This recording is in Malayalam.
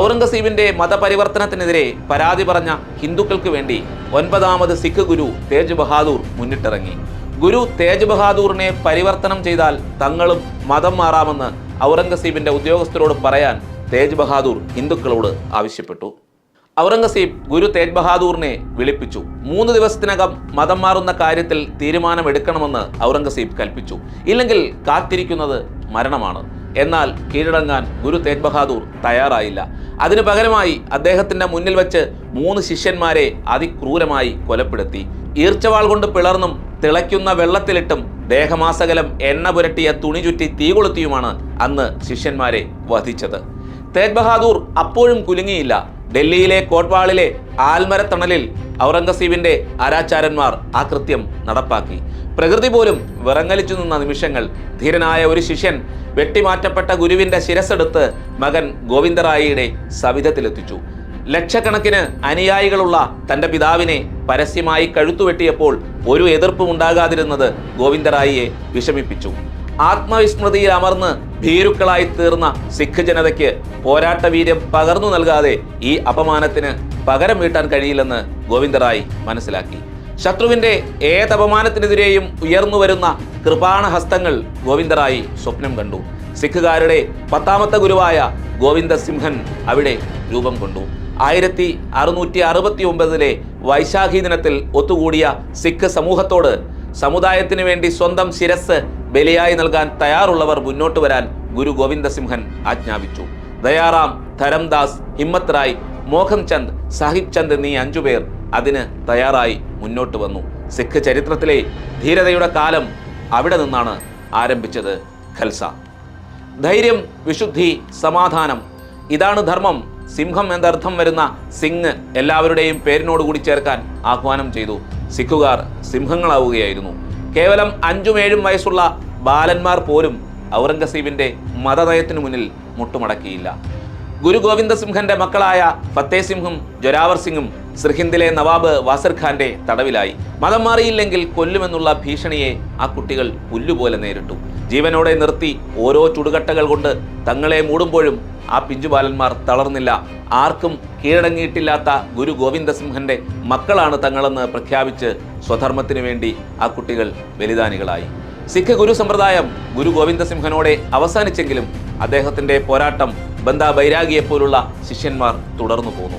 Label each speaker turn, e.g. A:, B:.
A: ഔറംഗസീബിന്റെ മതപരിവർത്തനത്തിനെതിരെ പരാതി പറഞ്ഞ ഹിന്ദുക്കൾക്ക് വേണ്ടി ഒൻപതാമത് സിഖ് ഗുരു തേജ് ബഹാദൂർ മുന്നിട്ടിറങ്ങി. ഗുരു തേജ് ബഹാദൂറിനെ പരിവർത്തനം ചെയ്താൽ തങ്ങളും മതം മാറാമെന്ന് ഔറംഗസീബിന്റെ ഉദ്യോഗസ്ഥരോട് പറയാൻ തേജ് ബഹാദൂർ ഹിന്ദുക്കളോട് ആവശ്യപ്പെട്ടു. ഔറംഗസീബ് ഗുരു തേജ് ബഹാദൂറിനെ വിളിപ്പിച്ചു. മൂന്ന് ദിവസത്തിനകം മതം മാറുന്ന കാര്യത്തിൽ തീരുമാനമെടുക്കണമെന്ന് ഔറംഗസീബ് കൽപ്പിച്ചു. ഇല്ലെങ്കിൽ കാത്തിരിക്കുന്നത് മരണമാണ്. എന്നാൽ കീഴടങ്ങാൻ ഗുരു തേജ് ബഹാദൂർ തയ്യാറായില്ല. അതിനു പകരമായി അദ്ദേഹത്തിന്റെ മുന്നിൽ വെച്ച് മൂന്ന് ശിഷ്യന്മാരെ അതിക്രൂരമായി കൊലപ്പെടുത്തി. ഈർച്ചവാൾ കൊണ്ട് പിളർന്നും തിളയ്ക്കുന്ന വെള്ളത്തിലിട്ടും ദേഹമാസകലം എണ്ണ പുരട്ടിയ തുണി ചുറ്റി തീ കൊളുത്തിയുമാണ് അന്ന് ശിഷ്യന്മാരെ വധിച്ചത്. തേജ് ബഹാദൂർ അപ്പോഴും കുലുങ്ങിയില്ല. ഡൽഹിയിലെ കോട്ട്വാളിലെ ആൽമരത്തണലിൽ ഔറംഗസീബിന്റെ ആരാചാരന്മാർ ആ കൃത്യം നടപ്പാക്കി. പ്രകൃതി പോലും വിറങ്ങലിച്ചു നിന്ന നിമിഷങ്ങൾ ധീരനായ ഒരു ശിഷ്യൻ വെട്ടിമാറ്റപ്പെട്ട ഗുരുവിന്റെ ശിരസ്സെടുത്ത് മകൻ ഗോവിന്ദറായിയുടെ സവിധത്തിലെത്തിച്ചു. ലക്ഷക്കണക്കിന് അനുയായികളുള്ള തന്റെ പിതാവിനെ പരസ്യമായി കഴുത്തുവെട്ടിയപ്പോൾ ഒരു എതിർപ്പും ഉണ്ടാകാതിരുന്നത് ഗോവിന്ദറായിയെ വിഷമിപ്പിച്ചു. ആത്മവിസ്മൃതിയിൽ അമർന്ന് ഭീരുക്കളായി തീർന്ന സിഖ് ജനതയ്ക്ക് പോരാട്ട വീര്യം പകർന്നു നൽകാതെ ഈ അപമാനത്തിന് പകരം വീട്ടാൻ കഴിയില്ലെന്ന് ഗോവിന്ദറായി മനസ്സിലാക്കി. ശത്രുവിന്റെ ഏതപമാനത്തിനെതിരെയും ഉയർന്നു വരുന്ന കൃപാണ ഹസ്തങ്ങൾ ഗോവിന്ദറായി സ്വപ്നം കണ്ടു. സിഖുകാരുടെ പത്താമത്തെ ഗുരുവായ ഗോവിന്ദ സിംഹൻ അവിടെ രൂപം കൊണ്ടു. ആയിരത്തി അറുന്നൂറ്റി അറുപത്തി ഒമ്പതിലെ വൈശാഖി ദിനത്തിൽ ഒത്തുകൂടിയ സിഖ് സമൂഹത്തോട് സമുദായത്തിന് വേണ്ടി സ്വന്തം ശിരസ് ബലിയായി നൽകാൻ തയ്യാറുള്ളവർ മുന്നോട്ട് വരാൻ ഗുരു ഗോവിന്ദ സിംഹൻ ആജ്ഞാപിച്ചു. ദയാറാം ധരംദാസ് ഹിമ്മത്ത് റായ് മോഹൻ ചന്ദ് സാഹിബ് ചന്ദ് എന്നീ അഞ്ചുപേർ അതിന് തയ്യാറായി മുന്നോട്ട് വന്നു. സിഖ് ചരിത്രത്തിലെ ധീരതയുടെ കാലം അവിടെ നിന്നാണ് ആരംഭിച്ചത് ഖൽസ. ധൈര്യം വിശുദ്ധി സമാധാനം ഇതാണ് ധർമ്മം. സിംഹം എന്നർത്ഥം വരുന്ന സിംഗ് എല്ലാവരുടെയും പേരിനോട് കൂടി ചേർക്കാൻ ആഹ്വാനം ചെയ്തു. സിഖുകാർ സിംഹങ്ങളാവുകയായിരുന്നു. കേവലം അഞ്ചും ഏഴും വയസ്സുള്ള ബാലന്മാർ പോലും ഔറംഗസീബിന്റെ മതനയത്തിനു മുന്നിൽ മുട്ടുമടക്കിയില്ല. ഗുരു ഗോവിന്ദ സിംഹന്റെ മക്കളായ ഫത്തേ സിംഹും ജൊരാവർ സിംഗും സിർഹിന്ദിലെ നവാബ് വാസിർ ഖാന്റെ തടവിലായി. മതം മാറിയില്ലെങ്കിൽ കൊല്ലുമെന്നുള്ള ഭീഷണിയെ ആ കുട്ടികൾ പുല്ലുപോലെ നേരിട്ടു. ജീവനോടെ നിർത്തി ഓരോ ചുടുകട്ടകൾ കൊണ്ട് തങ്ങളെ മൂടുമ്പോഴും ആ പിഞ്ചുബാലന്മാർ തളർന്നില്ല. ആർക്കും കീഴടങ്ങിയിട്ടില്ലാത്ത ഗുരു ഗോവിന്ദ സിംഹന്റെ മക്കളാണ് തങ്ങളെന്ന് പ്രഖ്യാപിച്ച് സ്വധർമ്മത്തിനു വേണ്ടി ആ കുട്ടികൾ ബലിദാനികളായി. സിഖ് ഗുരു സമ്പ്രദായം ഗുരു ഗോവിന്ദ സിംഹനോടെ അവസാനിച്ചെങ്കിലും അദ്ദേഹത്തിന്റെ പോരാട്ടം ബന്ദ ബൈരാഗിയെപ്പോലുള്ള ശിഷ്യന്മാർ തുടർന്നു പോന്നു.